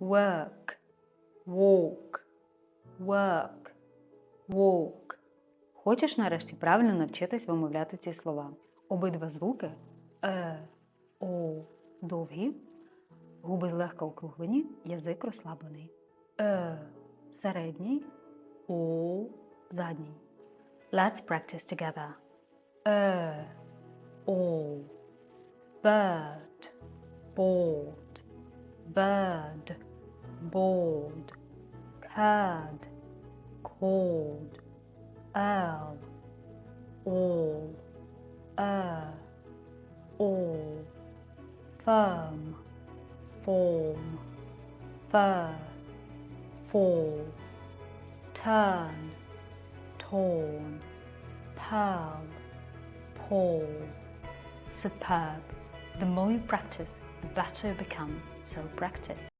work, walk, work, walk. Хочеш нарешті правильно навчитись вимовляти ці слова? Обидва звуки е, о довгі, губи злегка округлені, язик розслаблений. Е середній, о задній. Let's practice together. Е, о, bird, board, bird, board, cad, cold, earl, all, er, all, firm, form, fur, fall, turn, torn, pearl, Paul. Superb. The more you practice, better become. So practice.